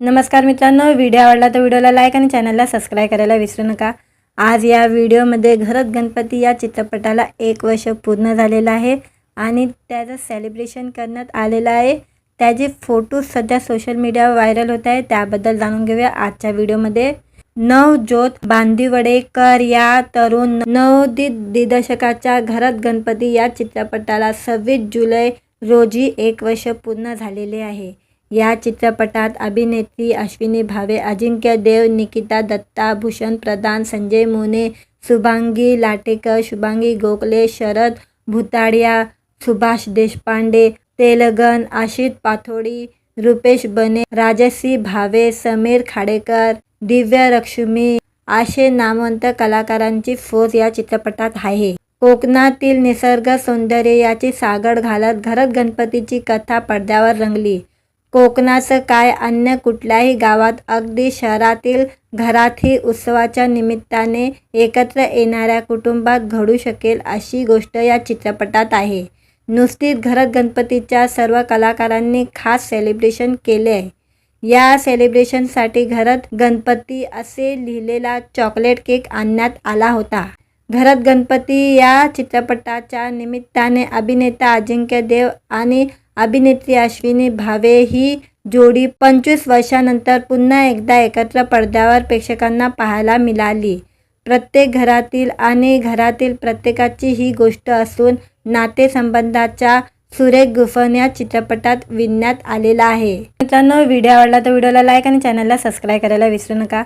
नमस्कार मित्रांनो व्हिडिओ आवडला तर व्हिडिओला लाईक आणि चॅनलला सबस्क्राईब करायला विसरू नका. आज या व्हिडिओमध्ये घरत गणपती या चित्रपटाला एक वर्ष पूर्ण झालेलं आहे आणि त्याचं सेलिब्रेशन करण्यात आलेलं आहे. त्याचे फोटो सध्या सोशल मीडियावर व्हायरल होत आहे. त्याबद्दल जाणून घेऊया आजच्या व्हिडिओमध्ये. नवज्योत बांदिवडेकर या तरुण नवोदित दिग्दर्शकाच्या घरात गणपती या चित्रपटाला सव्वीस जुलै रोजी एक वर्ष पूर्ण झालेले आहे. या चित्रपटात अभिनेत्री अश्विनी भावे अजिंक्य देव निकिता दत्ता भूषण प्रधान संजय मोने शुभांगी लाटेकर शुभांगी गोखले शरद भुताडिया सुभाष देशपांडे तेलगन आशित पाथोडी रुपेश बने राजश्री भावे समीर खाडेकर दिव्य लक्ष्मी असे नामवंत कलाकारांची फौज या चित्रपटात आहे. कोकणातील निसर्ग सौंदर्य याची सागड घालत घरत गणपतीची कथा पडद्यावर रंगली. कोकणाचं काय अन्य कुठल्याही गावात अगदी शहरातील घरातही उत्सवाच्या निमित्ताने एकत्र येणाऱ्या कुटुंबात घडू शकेल अशी गोष्ट या चित्रपटात आहे. नुसतीच घरात गणपतीच्या सर्व कलाकारांनी खास सेलिब्रेशन केले आहे. या सेलिब्रेशनसाठी घरात गणपती असे लिहिलेला चॉकलेट केक आणण्यात आला होता. घरात गणपती या चित्रपटाच्या निमित्ताने अभिनेता अजिंक्य देव आणि अभिनेत्री अश्विनी भावे ही जोडी पंचवीस वर्षानंतर पुन्हा एकदा एकत्र पडद्यावर प्रेक्षकांना पाहायला मिळाली. प्रत्येक घरातील आणि घरातील प्रत्येकाची ही गोष्ट असून नातेसंबंधाच्या सुरेख गुफन या चित्रपटात विणण्यात आलेला आहे. मित्रांनो व्हिडिओ आवडला तर व्हिडिओला लाईक आणि चॅनलला सबस्क्राईब करायला विसरू नका.